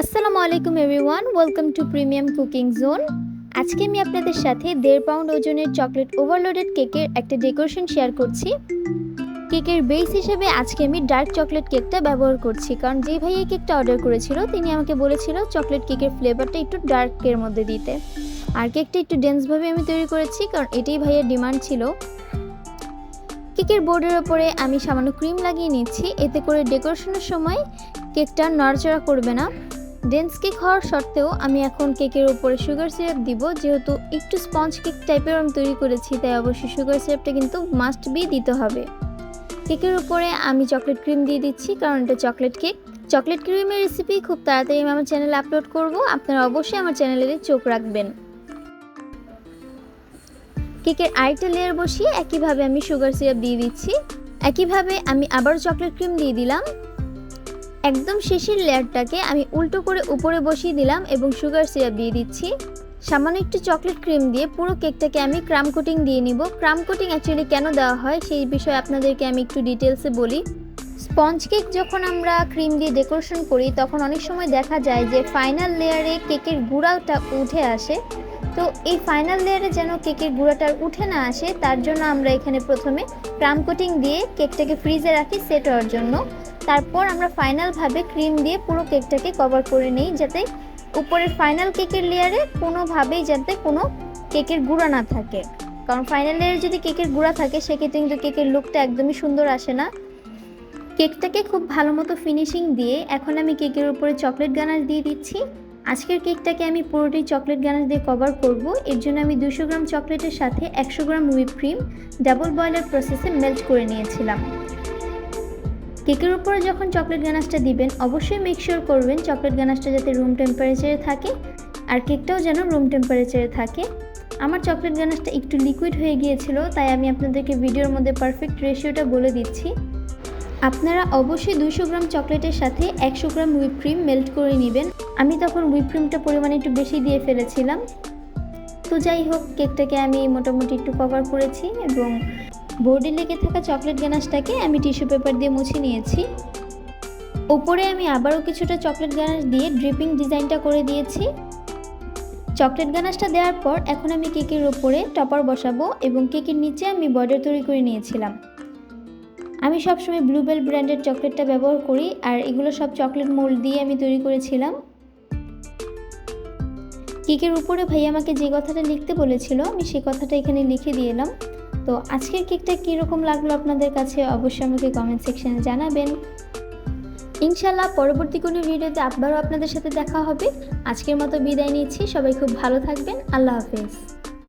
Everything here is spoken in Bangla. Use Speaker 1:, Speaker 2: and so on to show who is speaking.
Speaker 1: আসসালামু আলাইকুম everyone, welcome to premium cooking zone. আজকে আমি আপনাদের সাথে দেড় পাউন্ড ওজনের চকলেট ওভারলোডেড কেকের একটা ডেকোরেশন শেয়ার করছি। কেকের বেস হিসেবে আজকে আমি ডার্ক চকলেট কেকটা ব্যবহার করছি, কারণ যে ভাই এই কেকটা অর্ডার করেছিল, তিনি আমাকে বলেছিল চকলেট কেকের ফ্লেভারটা একটু ডার্কের মধ্যে দিতে। আর কেকটা একটু ডেন্সভাবে আমি তৈরি করেছি, কারণ এটাই ভাইয়ের ডিমান্ড ছিল। কেকের বোর্ডের ওপরে আমি সামান্য ক্রিম লাগিয়ে নিচ্ছি, এতে করে ডেকোরেশনের সময় কেকটা নড়াচড়া করবে না। ডেন্স কেক হওয়ার সত্ত্বেও আমি এখন কেকের উপরে সুগার সিরাপ দিব। যেহেতু একটু স্পঞ্জ কেক টাইপের আমি তৈরি করেছি, তাই অবশ্যই সুগার সিরাপটা কিন্তু মাস্ট বি দিতে হবে। কেকের উপরে আমি চকলেট ক্রিম দিয়ে দিচ্ছি, কারণ এটা চকলেট কেক চকলেট ক্রিমের রেসিপি খুব তাড়াতাড়ি আমি আমার চ্যানেলে আপলোড করব। আপনারা অবশ্যই আমার চ্যানেলে চোখ রাখবেন। কেকের আরেকটা লেয়ার বসিয়ে একইভাবে আমি সুগার সিরাপ দিয়ে দিচ্ছি। একইভাবে আমি আবারও চকলেট ক্রিম দিয়ে দিলাম। একদম শেষের লেয়ারটাকে আমি উল্টো করে উপরে বসিয়ে দিলাম এবং সুগার সিরাপ দিয়ে দিচ্ছি। সামান্য একটু চকলেট ক্রিম দিয়ে পুরো কেকটাকে আমি ক্রাম কোটিং দিয়ে নিব। ক্রাম কোটিং অ্যাকচুয়ালি কেন দেওয়া হয় সেই বিষয়ে আপনাদেরকে আমি একটু ডিটেলসে বলি। স্পঞ্জ কেক যখন আমরা ক্রিম দিয়ে ডেকোরেশন করি, তখন অনেক সময় দেখা যায় যে ফাইনাল লেয়ারে কেকের গুঁড়াটা উঠে আসে। তো এই ফাইনাল লেয়ারে যেন কেকের গুঁড়াটা উঠে না আসে, তার জন্য আমরা এখানে প্রথমে ক্রাম কোটিং দিয়ে কেকটাকে ফ্রিজে রাখি সেট হওয়ার জন্য। তারপর আমরা ফাইনালভাবে ক্রিম দিয়ে পুরো কেকটাকে কভার করে নিই যাতে উপরের ফাইনাল কেকের লেয়ারে কোনোভাবেই যাতে কোনো কেকের গুঁড়া না থাকে। কারণ ফাইনাল লেয়ারে যদি কেকের গুঁড়া থাকে, সেক্ষেত্রে কিন্তু কেকের লুকটা একদমই সুন্দর আসে না। কেকটাকে খুব ভালো মতো ফিনিশিং দিয়ে এখন আমি কেকের উপরে চকলেট গানাশ দিয়ে দিচ্ছি। আজকের কেকটাকে আমি পুরোটি চকলেট গানাশ দিয়ে কভার করব। এর জন্য আমি দুশো গ্রাম চকলেটের সাথে একশো gram whip cream double boiler প্রসেসে মেল্ট করে নিয়েছিলাম। কেকের উপরে যখন চকলেট গানাশটা দিবেন, অবশ্যই মেকশিওর করবেন চকলেট গানাশটা যাতে রুম টেম্পারেচারে থাকে আর কেকটাও যেন রুম টেম্পারেচারে থাকে। আমার চকলেট গানাশটা একটু লিকুইড হয়ে গিয়েছিল, তাই আমি আপনাদেরকে ভিডিওর মধ্যে পারফেক্ট রেশিওটা বলে দিচ্ছি। আপনারা অবশ্যই দুশো গ্রাম চকলেটের সাথে একশো গ্রাম হুইপ ক্রিম মেল্ট করে নেবেন। আমি তখন হুইপ ক্রিমটা পরিমাণে একটু বেশি দিয়ে ফেলেছিলাম। তো যাই হোক, কেকটাকে আমি মোটামুটি একটু কভার করেছি এবং বোর্ডে লেগে থাকা চকলেট গানাশটাকে আমি টিস্যু পেপার দিয়ে মুছে নিয়েছি। ওপরে আমি আবারও কিছুটা চকলেট গানাশ দিয়ে ড্রিপিং ডিজাইনটা করে দিয়েছি। চকলেট গানাশটা দেওয়ার পর এখন আমি কেকের ওপরে টপার বসাবো এবং কেকের নিচে আমি বর্ডার তৈরি করে নিয়েছিলাম। আমি সবসময় ব্লুবেল ব্র্যান্ডের চকলেটটা ব্যবহার করি আর এগুলো সব চকলেট মোল্ড দিয়ে আমি তৈরি করেছিলাম। কেকের উপরে ভাই আমাকে যে কথাটা লিখতে বলেছিল আমি সেই কথাটা এখানে লিখে দিয়ে এলাম। তো আজকের কেকটা কীরকম লাগল আপনাদের কাছে অবশ্যই আমাকে কমেন্ট সেকশানে জানাবেন। ইনশাল্লাহ পরবর্তী কোনো ভিডিওতে আবারও আপনাদের সাথে দেখা হবে। আজকের মতো বিদায় নিচ্ছি। সবাই খুব ভালো থাকবেন। আল্লাহ হাফেজ।